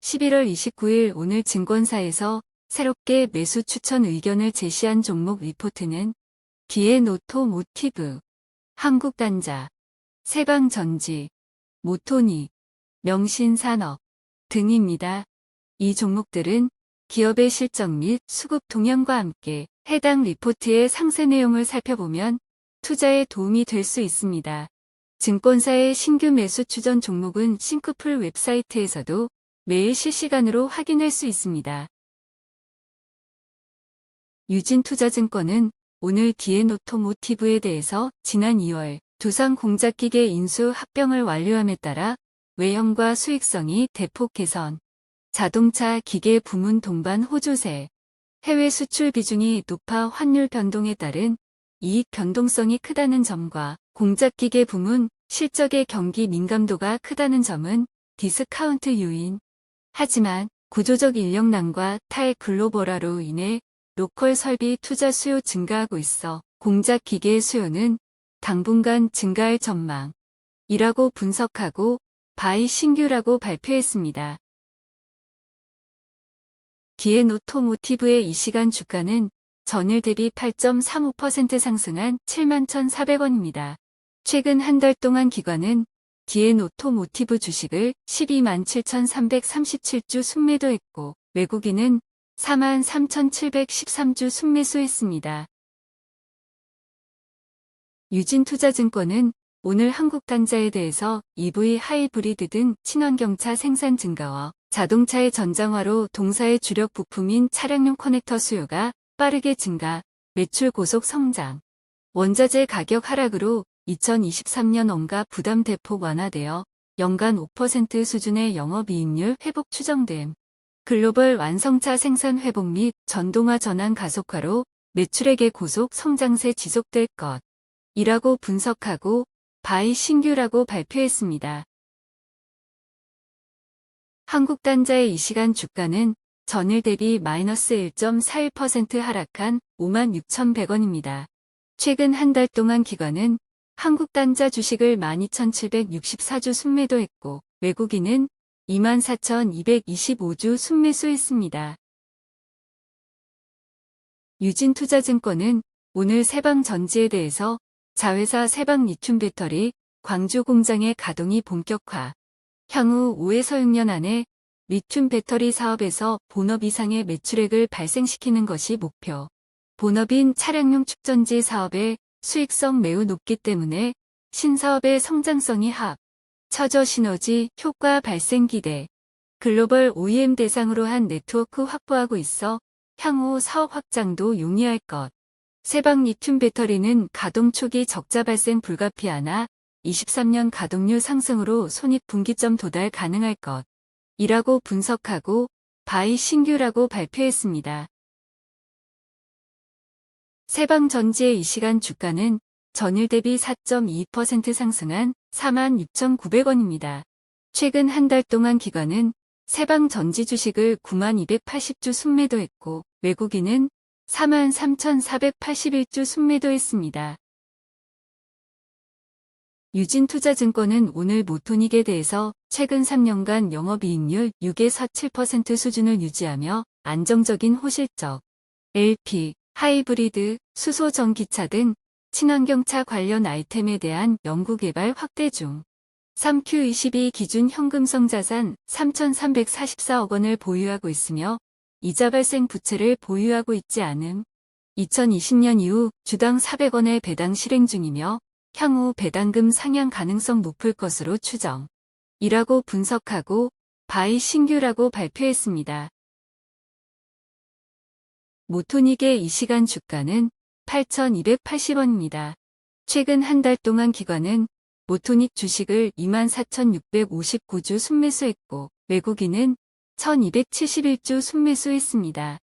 (11월 29일) 오늘 증권사에서 새롭게 매수 추천 의견을 제시한 종목 리포트는 기에노토 모티브, 한국단자, 세방전지, 모토니, 명신산업 등입니다. 이 종목들은 기업의 실적 및 수급 동향과 함께 해당 리포트의 상세 내용을 살펴보면 투자에 도움이 될 수 있습니다. 증권사의 신규 매수 추전 종목은 싱크풀 웹사이트에서도 매일 실시간으로 확인할 수 있습니다. 유진투자증권은 오늘 디에노토모티브에 대해서 지난 2월 두산 공작기계 인수 합병을 완료함에 따라 외형과 수익성이 대폭 개선, 자동차 기계 부문 동반 호조세, 해외 수출 비중이 높아 환율 변동에 따른 이익 변동성이 크다는 점과 공작기계 부문 실적의 경기 민감도가 크다는 점은 디스카운트 요인. 하지만 구조적 인력난과 탈 글로벌화로 인해 로컬 설비 투자 수요 증가하고 있어 공작 기계의 수요는 당분간 증가할 전망 이라고 분석하고 바이 신규라고 발표했습니다. 기에노토모티브의 이 시간 주가는 전일 대비 8.35% 상승한 71,400원입니다. 최근 한 달 동안 기관은 기에노토모티브 주식을 12만 7,337주 순매도했고 외국인은 4만 3,713주 순매수했습니다. 유진투자증권은 오늘 한국단자에 대해서 EV 하이브리드 등 친환경차 생산 증가와 자동차의 전장화로 동사의 주력 부품인 차량용 커넥터 수요가 빠르게 증가, 매출 고속 성장, 원자재 가격 하락으로 2023년 원가 부담 대폭 완화되어 연간 5% 수준의 영업이익률 회복 추정됨. 글로벌 완성차 생산 회복 및 전동화 전환 가속화로 매출액의 고속 성장세 지속될 것. 이라고 분석하고 바이 신규라고 발표했습니다. 한국단자의 이 시간 주가는 전일 대비 마이너스 1.41% 하락한 56,100원입니다. 최근 한 달 동안 기관은 한국단자 주식을 12,764주 순매도했고 외국인은 24,225주 순매수했습니다. 유진투자증권은 오늘 세방전지에 대해서 자회사 세방 리튬 배터리 광주 공장의 가동이 본격화. 향후 5에서 6년 안에 리튬 배터리 사업에서 본업 이상의 매출액을 발생시키는 것이 목표. 본업인 차량용 축전지 사업의 수익성 매우 높기 때문에 신사업의 성장성이 합, 처저 시너지 효과 발생 기대. 글로벌 OEM 대상으로 한 네트워크 확보하고 있어 향후 사업 확장도 용이할 것. 세방 리튬 배터리는 가동 초기 적자 발생 불가피하나 23년 가동률 상승으로 손익 분기점 도달 가능할 것. 이라고 분석하고 바이 신규라고 발표했습니다. 세방전지의 이 시간 주가는 전일 대비 4.2% 상승한 46,900원입니다. 최근 한 달 동안 기관은 세방전지 주식을 9만280주 순매도했고 외국인은 4만 3,481주 순매도했습니다. 유진투자증권은 오늘 모토닉에 대해서 최근 3년간 영업이익률 6에서 7% 수준을 유지하며 안정적인 호실적, LP, 하이브리드, 수소 전기차 등 친환경차 관련 아이템에 대한 연구개발 확대 중. 3Q22 기준 현금성 자산 3,344억 원을 보유하고 있으며 이자 발생 부채를 보유하고 있지 않음. 2020년 이후 주당 400원의 배당 실행 중이며 향후 배당금 상향 가능성 높을 것으로 추정. 이라고 분석하고 바이 신규라고 발표했습니다. 모토닉의 이 시간 주가는 8,280원입니다. 최근 한 달 동안 기관은 모토닉 주식을 24,659주 순매수했고 외국인은 1,271주 순매수했습니다.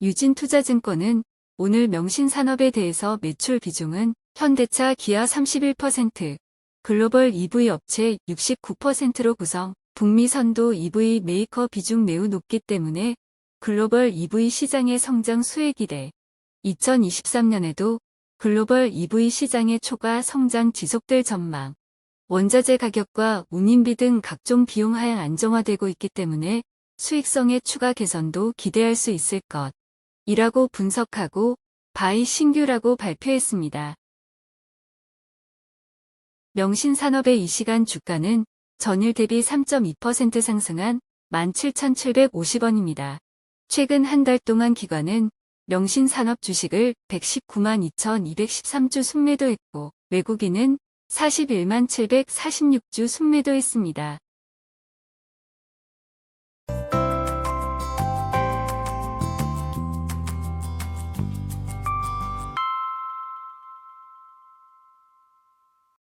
유진투자증권은 오늘 명신산업에 대해서 매출 비중은 현대차 기아 31%, 글로벌 EV 업체 69%로 구성, 북미 선도 EV 메이커 비중 매우 높기 때문에 글로벌 EV 시장의 성장 수혜 기 대 2023년에도 글로벌 EV 시장의 초과 성장 지속될 전망. 원자재 가격과 운임비 등 각종 비용 하향 안정화되고 있기 때문에 수익성의 추가 개선도 기대할 수 있을 것. 이라고 분석하고 바이 신규라고 발표했습니다. 명신산업의 이 시간 주가는 전일 대비 3.2% 상승한 17,750원입니다. 최근 한 달 동안 기관은 명신산업 주식을 119만 2,213주 순매도했고 외국인은 41만 746주 순매도했습니다.